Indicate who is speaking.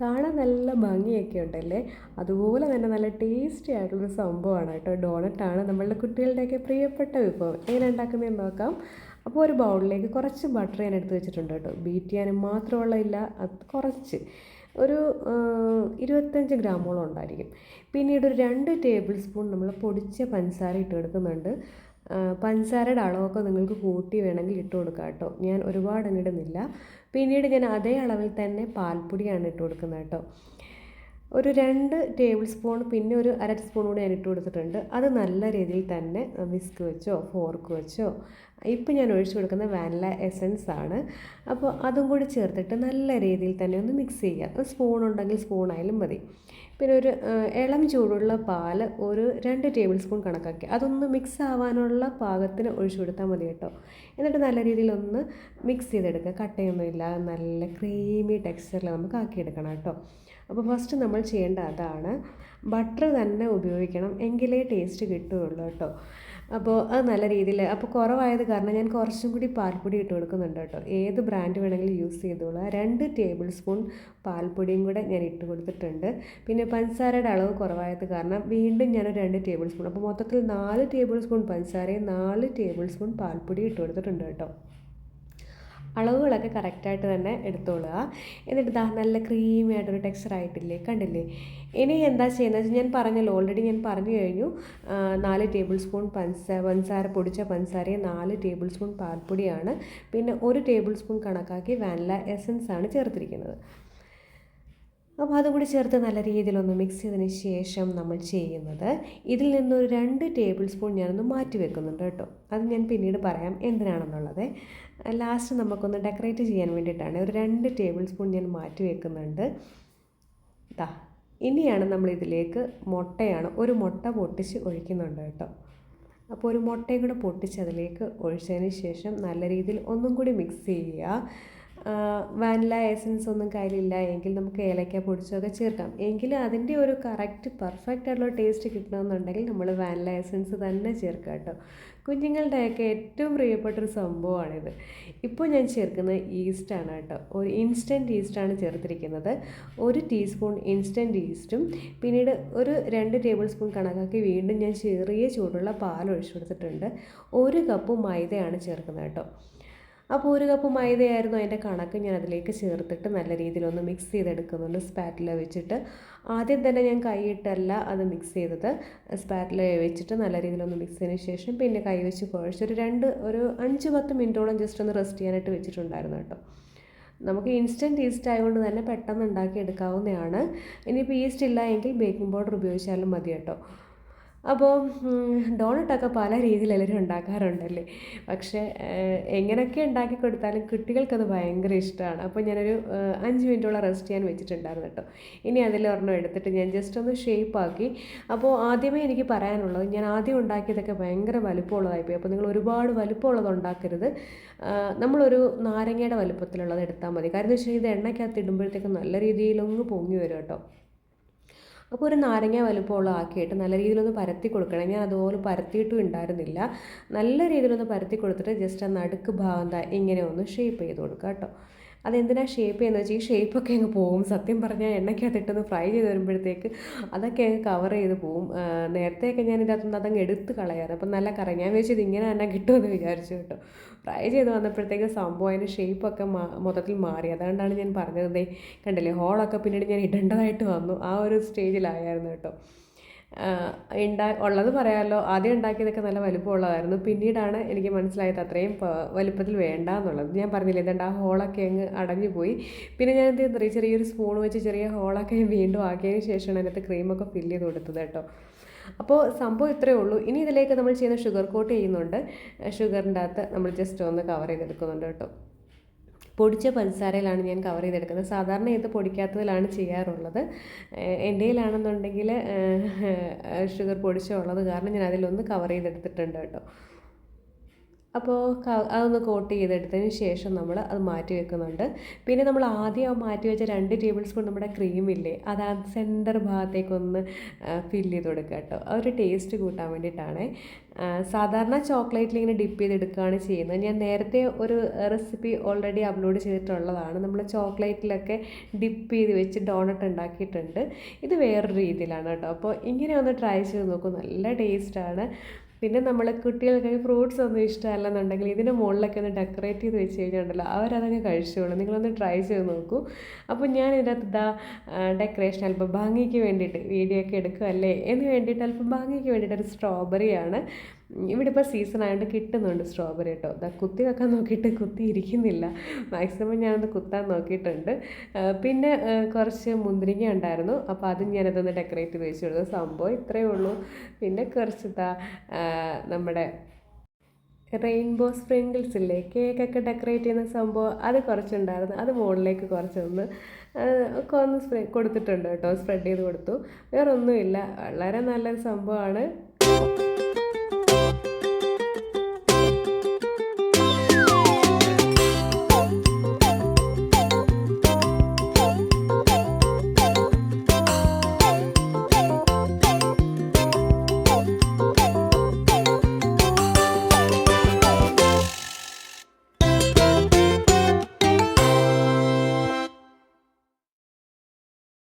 Speaker 1: കാണാൻ നല്ല ഭംഗിയൊക്കെ ഉണ്ടല്ലേ? അതുപോലെ തന്നെ നല്ല ടേസ്റ്റി ആയിട്ടുള്ളൊരു സംഭവമാണ് കേട്ടോ. ഡോണറ്റാണ് നമ്മളുടെ കുട്ടികളുടെയൊക്കെ പ്രിയപ്പെട്ട വിഭവം. എങ്ങനെ ഉണ്ടാക്കുന്നതെന്ന് നോക്കാം. അപ്പോൾ ഒരു ബൗളിലേക്ക് കുറച്ച് ബട്ടർ ഞാൻ എടുത്ത് വെച്ചിട്ടുണ്ട് കേട്ടോ. ബീറ്റ് ചെയ്യാനും മാത്രമുള്ള ഇല്ല അത് കുറച്ച്. ഒരു ഇരുപത്തഞ്ച് ഗ്രാമോളം ഉണ്ടായിരിക്കും. പിന്നീട് ഒരു രണ്ട് ടേബിൾ സ്പൂൺ നമ്മൾ പൊടിച്ച പഞ്ചസാര ഇട്ട് കൊടുക്കുന്നുണ്ട്. പഞ്ചസാരയുടെ അളവൊക്കെ നിങ്ങൾക്ക് കൂട്ടി വേണമെങ്കിൽ ഇട്ട് കൊടുക്കാം കേട്ടോ. ഞാൻ ഒരുപാട് അങ്ങിടുന്നില്ല പിന്നീട് ഞാൻ അതേ അളവിൽ തന്നെ പാൽപ്പൊടിയാണ് ഇട്ട് കൊടുക്കുന്നത് കേട്ടോ. ഒരു രണ്ട് ടേബിൾ സ്പൂൺ പിന്നെ ഒരു അര സ്പൂൺ കൂടി ഞാൻ ഇട്ട് കൊടുത്തിട്ടുണ്ട്. അത് നല്ല രീതിയിൽ തന്നെ വിസ്ക് വെച്ചോ ഫോർക്ക് വെച്ചോ ഇപ്പം ഞാൻ ഒഴിച്ചു കൊടുക്കുന്ന വാനില എസൻസ് ആണ്. അപ്പോൾ അതും കൂടി ചേർത്തിട്ട് നല്ല രീതിയിൽ തന്നെ ഒന്ന് മിക്സ് ചെയ്യുക. സ്പൂൺ ഉണ്ടെങ്കിൽ സ്പൂൺ ആയാലും മതി. പിന്നെ ഒരു ഇളം ചൂടുള്ള പാൽ ഒരു രണ്ട് ടേബിൾ സ്പൂൺ കണക്കാക്കി. അതൊന്ന് മിക്സ് ആവാനുള്ള പാകത്തിന് ഒഴിച്ചു കൊടുത്താൽ മതി കേട്ടോ. എന്നിട്ട് നല്ല രീതിയിൽ ഒന്ന് മിക്സ് ചെയ്തെടുക്കുക. കട്ടയൊന്നും ഇല്ലാതെ നല്ല ക്രീമി ടെക്സ്ചറിൽ നമുക്ക് ആക്കിയെടുക്കണം കേട്ടോ. അപ്പോൾ ഫസ്റ്റ് നമ്മൾ ചെയ്യേണ്ട അതാണ്. ബട്ടർ തന്നെ ഉപയോഗിക്കണം. എങ്കിലേ ടേസ്റ്റ് കിട്ടുകയുള്ളൂ കേട്ടോ. അപ്പോൾ അത് നല്ല രീതിയിൽ അപ്പോൾ കുറവായത് കാരണം ഞാൻ കുറച്ചും കൂടി പാൽപ്പൊടി ഇട്ട് കൊടുക്കുന്നുണ്ട് കേട്ടോ. ഏത് ബ്രാൻഡ് വേണമെങ്കിലും യൂസ് ചെയ്തോളൂ. രണ്ട് ടേബിൾ സ്പൂൺ പാൽപ്പൊടിയും കൂടെ ഞാൻ ഇട്ട് കൊടുത്തിട്ടുണ്ട്. പിന്നെ പഞ്ചസാരയുടെ അളവ് കുറവായത് കാരണം വീണ്ടും ഞാൻ രണ്ട് ടേബിൾ സ്പൂൺ അപ്പോൾ മൊത്തത്തിൽ നാല് ടേബിൾ സ്പൂൺ പഞ്ചസാരയും നാല് ടേബിൾ സ്പൂൺ പാൽപ്പൊടി ഇട്ട് കൊടുത്തിട്ടുണ്ട് കേട്ടോ. അളവുകളൊക്കെ കറക്റ്റായിട്ട് തന്നെ എടുത്തോളുക. എന്നിട്ട് ദാ നല്ല ക്രീമി ആയിട്ടൊരു ടെക്സ്ചർ ആയിട്ടില്ലേ? കണ്ടില്ലേ? ഇനി എന്താ ചെയ്യുന്നത് ഞാൻ പറഞ്ഞല്ലോ ഓൾറെഡി ഞാൻ പറഞ്ഞു കഴിഞ്ഞു. നാല് ടേബിൾ സ്പൂൺ പഞ്ചസാര പഞ്ചസാര പൊടിച്ച പഞ്ചസാരയും നാല് ടേബിൾ സ്പൂൺ പാൽപ്പൊടിയാണ്. പിന്നെ ഒരു ടേബിൾ സ്പൂൺ കണക്കാക്കി വാനില എസൻസ് ആണ് ചേർത്തിരിക്കുന്നത്. അപ്പോൾ അതും കൂടി ചേർത്ത് നല്ല രീതിയിലൊന്ന് മിക്സ് ചെയ്തതിന് ശേഷം നമ്മൾ ചെയ്യുന്നത്. ഇതിൽ നിന്നൊരു രണ്ട് ടേബിൾ സ്പൂൺ ഞാനൊന്ന് മാറ്റി വെക്കുന്നുണ്ട് കേട്ടോ. അത് ഞാൻ പിന്നീട് പറയാം എന്തിനാണെന്നുള്ളത്. ലാസ്റ്റ് നമുക്കൊന്ന് ഡെക്കറേറ്റ് ചെയ്യാൻ വേണ്ടിയിട്ടാണ് ഒരു രണ്ട് ടേബിൾ സ്പൂൺ ഞാൻ മാറ്റി വെക്കുന്നുണ്ട്. ദാ ഇനിയാണ് നമ്മളിതിലേക്ക് മുട്ടയാണ് ഒരു മുട്ട പൊട്ടിച്ച് ഒഴിക്കുന്നുണ്ട് കേട്ടോ. അപ്പോൾ ഒരു മുട്ടയും കൂടെ പൊട്ടിച്ച് അതിലേക്ക് ഒഴിച്ചതിന് ശേഷം നല്ല രീതിയിൽ ഒന്നും കൂടി മിക്സ് ചെയ്യുക. വാനില എസൻസ് ഒന്നും കയ്യിലില്ല. എങ്കിൽ നമുക്ക് ഏലക്ക പൊടിച്ചൊക്കെ ചേർക്കാം. എങ്കിലും അതിന്റെ ഒരു കറക്റ്റ് പെർഫെക്റ്റ് ആയിട്ടുള്ള ടേസ്റ്റ് കിട്ടണമെന്നുണ്ടെങ്കിൽ നമ്മൾ വാനില എസൻസ് തന്നെ ചേർക്കുക കേട്ടോ. കുഞ്ഞുങ്ങളുടെയൊക്കെ ഏറ്റവും പ്രിയപ്പെട്ടൊരു സംഭവമാണിത്. ഇപ്പോൾ ഞാൻ ചേർക്കുന്നത് ഈസ്റ്റാണ് കേട്ടോ. ഒരു ഇൻസ്റ്റന്റ് ഈസ്റ്റാണ് ചേർത്തിരിക്കുന്നത്. ഒരു ടീസ്പൂൺ ഇൻസ്റ്റന്റ് ഈസ്റ്റും പിന്നീട് ഒരു രണ്ട് ടേബിൾ സ്പൂൺ കണക്കാക്കി വീണ്ടും ഞാൻ ചെറിയ ചൂടുള്ള പാൽ ഒഴിച്ചു കൊടുത്തിട്ടുണ്ട്. ഒരു കപ്പ് മൈദയാണ് ചേർക്കുന്നത് കേട്ടോ. അപ്പോൾ ഒരു കപ്പ് മൈദയായിരുന്നു അതിന്റെ കണക്ക് ഞാൻ അതിലേക്ക് ചേർത്തിട്ട് നല്ല രീതിയിലൊന്ന് മിക്സ് ചെയ്തെടുക്കുന്നുണ്ട്. സ്പാറ്റില വെച്ചിട്ട് ആദ്യം തന്നെ ഞാൻ കൈയിട്ടല്ല അത് മിക്സ് ചെയ്തത്. സ്പാറ്റില വെച്ചിട്ട് നല്ല രീതിയിലൊന്ന് മിക്സ് ചെയ്തതിന് ശേഷം പിന്നെ കൈ വെച്ച് കുഴച്ചൊരു രണ്ട് ഒരു അഞ്ച് പത്ത് മിനിറ്റോളം ജസ്റ്റ് ഒന്ന് റെസ്റ്റ് ചെയ്യാനായിട്ട് വെച്ചിട്ടുണ്ടായിരുന്നു കേട്ടോ. നമുക്ക് ഇൻസ്റ്റന്റ് ഈസ്റ്റ് ആയതുകൊണ്ട് തന്നെ പെട്ടെന്ന് ഉണ്ടാക്കി എടുക്കാവുന്നതാണ് ഇനിയിപ്പോൾ ഈസ്റ്റ് ഇല്ല എങ്കിൽ ബേക്കിംഗ് പൗഡർ ഉപയോഗിച്ചാലും മതി കേട്ടോ. അപ്പോൾ ഡോണട്ടൊക്കെ പല രീതിയിൽ എല്ലാവരും ഉണ്ടാക്കാറുണ്ടല്ലേ? പക്ഷേ എങ്ങനെയൊക്കെ ഉണ്ടാക്കി കൊടുത്താലും കുട്ടികൾക്കത് ഭയങ്കര ഇഷ്ടമാണ്. അപ്പോൾ ഞാനൊരു അഞ്ച് മിനിറ്റോളം റെസ്റ്റ് ചെയ്യാൻ വെച്ചിട്ടുണ്ടായിരുന്നു കേട്ടോ. ഇനി അതിൽ ഒരെണ്ണം എടുത്തിട്ട് ഞാൻ ജസ്റ്റ് ഒന്ന് ഷേപ്പ് ആക്കി. അപ്പോൾ ആദ്യമേ എനിക്ക് പറയാനുള്ളത് ഞാൻ ആദ്യം ഉണ്ടാക്കിയതൊക്കെ ഭയങ്കര വലുപ്പമുള്ളതായിപ്പോയി. അപ്പോൾ നിങ്ങൾ ഒരുപാട് വലുപ്പമുള്ളത് ഉണ്ടാക്കരുത്. നമ്മളൊരു നാരങ്ങയുടെ വലുപ്പത്തിലുള്ളത് എടുത്താൽ മതി. കാരണം എന്ന് വെച്ചാൽ ഇത് എണ്ണയ്ക്കകത്ത് ഇടുമ്പോഴത്തേക്കും നല്ല രീതിയിലൊന്ന് പൊങ്ങി വരും കേട്ടോ. അപ്പോൾ ഒരു നാരങ്ങ വലുപ്പമുള്ള ആക്കിയിട്ട് നല്ല രീതിയിലൊന്ന് പരത്തി കൊടുക്കണം. ഞാൻ അതുപോലെ പരത്തിയിട്ടും ഉണ്ടായിരുന്നില്ല. നല്ല രീതിയിലൊന്ന് പരത്തി കൊടുത്തിട്ട് ജസ്റ്റ് ആ നടുക്ക് ഭാഗം ഇങ്ങനെ ഒന്ന് ഷേപ്പ് ചെയ്ത് കൊടുക്കുക കേട്ടോ. അതെന്തിനാണ് ഷേപ്പ് ചെയ്യുന്നത്? വെച്ചാൽ ഈ ഷേപ്പൊക്കെ അങ്ങ് പോകും. സത്യം പറഞ്ഞാൽ എണ്ണയ്ക്കകത്തിട്ടൊന്ന് ഫ്രൈ ചെയ്ത് വരുമ്പോഴത്തേക്ക് അതൊക്കെ അങ്ങ് കവർ ചെയ്ത് പോവും നേരത്തെയൊക്കെ ഞാൻ ഇതിനകത്തുനിന്ന് അതങ്ങ് എടുത്ത് കളയാറ്. അപ്പം നല്ല കറി. ഞാൻ വെച്ചത് ഇങ്ങനെ തന്നെ കിട്ടുമെന്ന് വിചാരിച്ചു കേട്ടോ. ഫ്രൈ ചെയ്ത് വന്നപ്പോഴത്തേക്ക് സംഭവം അതിന്റെ ഷേപ്പൊക്കെ മൊത്തത്തിൽ മാറി. അതുകൊണ്ടാണ് ഞാൻ പറഞ്ഞത് കണ്ടില്ലേ? ഹോളൊക്കെ പിന്നീട് ഞാൻ ഇടേണ്ടതായിട്ട് വന്നു. ആ ഒരു സ്റ്റേജിലായിരുന്നു കേട്ടോ. ഉണ്ടാ ഉള്ളത് പറയാമല്ലോ ആദ്യം ഉണ്ടാക്കിയതൊക്കെ നല്ല വലുപ്പമുള്ളതായിരുന്നു. പിന്നീടാണ് എനിക്ക് മനസ്സിലായത് അത്രയും വലുപ്പത്തിൽ വേണ്ട എന്നുള്ളത്. ഞാൻ പറഞ്ഞില്ലേ എന്താ ആ ഹോളൊക്കെ അങ്ങ് അടഞ്ഞു പോയി. പിന്നെ ഞാൻ എന്ത് ചെയ്യുന്നത് ചെറിയൊരു സ്പൂൺ വെച്ച് ചെറിയ ഹോളൊക്കെ വീണ്ടും ആക്കിയതിന് ശേഷമാണ് അതിനകത്ത് ക്രീമൊക്കെ ഫില്ല് ചെയ്ത് കൊടുത്തത് കേട്ടോ. അപ്പോൾ സംഭവം ഇത്രയേ ഉള്ളൂ. ഇനി ഇതിലേക്ക് നമ്മൾ ചെയ്യുന്ന ഷുഗർ കോട്ട് ചെയ്യുന്നുണ്ട്. ഷുഗറിന്റെ അകത്ത് നമ്മൾ ജസ്റ്റ് ഒന്ന് കവർ ചെയ്തെടുക്കുന്നുണ്ട് കേട്ടോ. പൊടിച്ച പഞ്ചസാരയിലാണ് ഞാൻ കവർ ചെയ്തെടുക്കുന്നത്. സാധാരണ ഇത് പൊടിക്കാത്തതിലാണ് ചെയ്യാറുള്ളത്. എന്റെ കയ്യിലാണെന്നുണ്ടെങ്കിൽ ഷുഗർ പൊടിച്ചുള്ളത് കാരണം ഞാൻ അതിലൊന്ന് കവർ ചെയ്തെടുത്തിട്ടുണ്ട് കേട്ടോ. അപ്പോൾ അതൊന്ന് കോട്ട് ചെയ്തെടുത്തതിന് ശേഷം നമ്മൾ അത് മാറ്റി വെക്കുന്നുണ്ട്. പിന്നെ നമ്മൾ ആദ്യം മാറ്റി വെച്ച രണ്ട് ടേബിൾ സ്പൂൺ നമ്മുടെ ക്രീമില്ലേ അത് ആ സെന്റർ ഭാഗത്തേക്കൊന്ന് ഫില്ല് ചെയ്ത് കൊടുക്കുക കേട്ടോ. ആ ഒരു ടേസ്റ്റ് കൂട്ടാൻ വേണ്ടിയിട്ടാണ്. സാധാരണ ചോക്ലേറ്റിൽ ഇങ്ങനെ ഡിപ്പ് ചെയ്തെടുക്കുകയാണ് ചെയ്യുന്നത്. ഞാൻ നേരത്തെ ഒരു റെസിപ്പി ഓൾറെഡി അപ്ലോഡ് ചെയ്തിട്ടുള്ളതാണ്. നമ്മൾ ചോക്ലേറ്റിലൊക്കെ ഡിപ്പ് ചെയ്ത് വെച്ച് ഡോണട്ട് ഉണ്ടാക്കിയിട്ടുണ്ട്. ഇത് വേറൊരു രീതിയിലാണ് കേട്ടോ. അപ്പോൾ ഇങ്ങനെ ഒന്ന് ട്രൈ ചെയ്ത് നോക്കും. നല്ല ടേസ്റ്റാണ് പിന്നെ നമ്മൾ കുട്ടികൾക്ക് ഫ്രൂട്ട്സ് ഒന്നും ഇഷ്ടമല്ലെന്നുണ്ടെങ്കിൽ ഇതിന്റെ മുകളിലൊക്കെ ഒന്ന് ഡെക്കറേറ്റ് ചെയ്ത് വെച്ച് കഴിഞ്ഞിട്ടുണ്ടല്ലോ അവരതങ്ങ് കഴിച്ചോളൂ. നിങ്ങളൊന്ന് ട്രൈ ചെയ്ത് നോക്കൂ. അപ്പോൾ ഞാൻ ഇതിനകത്ത് ഇതാ ഡെക്കറേഷൻ അല്പം ഭംഗിക്ക് വേണ്ടിയിട്ട് വീഡിയോ ഒക്കെ എടുക്കുമല്ലേ എന്ന് വേണ്ടിയിട്ട് അല്പം ഭംഗിക്ക് വേണ്ടിയിട്ട് ഒരു സ്ട്രോബെറിയാണ് ഇവിടെ ഇപ്പോൾ സീസൺ ആയതുകൊണ്ട് കിട്ടുന്നുണ്ട് സ്ട്രോബെറി കേട്ടോ ഇതാ കുത്തി വെക്കാൻ നോക്കിയിട്ട് കുത്തി ഇരിക്കുന്നില്ല. മാക്സിമം ഞാനൊന്ന് കുത്താൻ നോക്കിയിട്ടുണ്ട്. പിന്നെ കുറച്ച് മുന്തിരിങ്ങ ഉണ്ടായിരുന്നു. അപ്പോൾ അതും ഞാനതൊന്ന് ഡെക്കറേറ്റ് ചെയ്ത് വെച്ച് കൊടുത്തു. സംഭവം ഇത്രയേ ഉള്ളൂ. പിന്നെ കുറച്ച് ഇതാ നമ്മുടെ റെയിൻബോ സ്പ്രിങ്കിൾസ് ഇല്ലേ? കേക്കൊക്കെ ഡെക്കറേറ്റ് ചെയ്യുന്ന സംഭവം അത് കുറച്ചുണ്ടായിരുന്നു. അത് മുകളിലേക്ക് കുറച്ചൊന്ന് ഒന്ന് സ്പ്രെ കൊടുത്തിട്ടുണ്ട് കേട്ടോ. സ്പ്രെഡ് ചെയ്ത് കൊടുത്തു. വേറൊന്നുമില്ല. വളരെ നല്ലൊരു സംഭവമാണ്.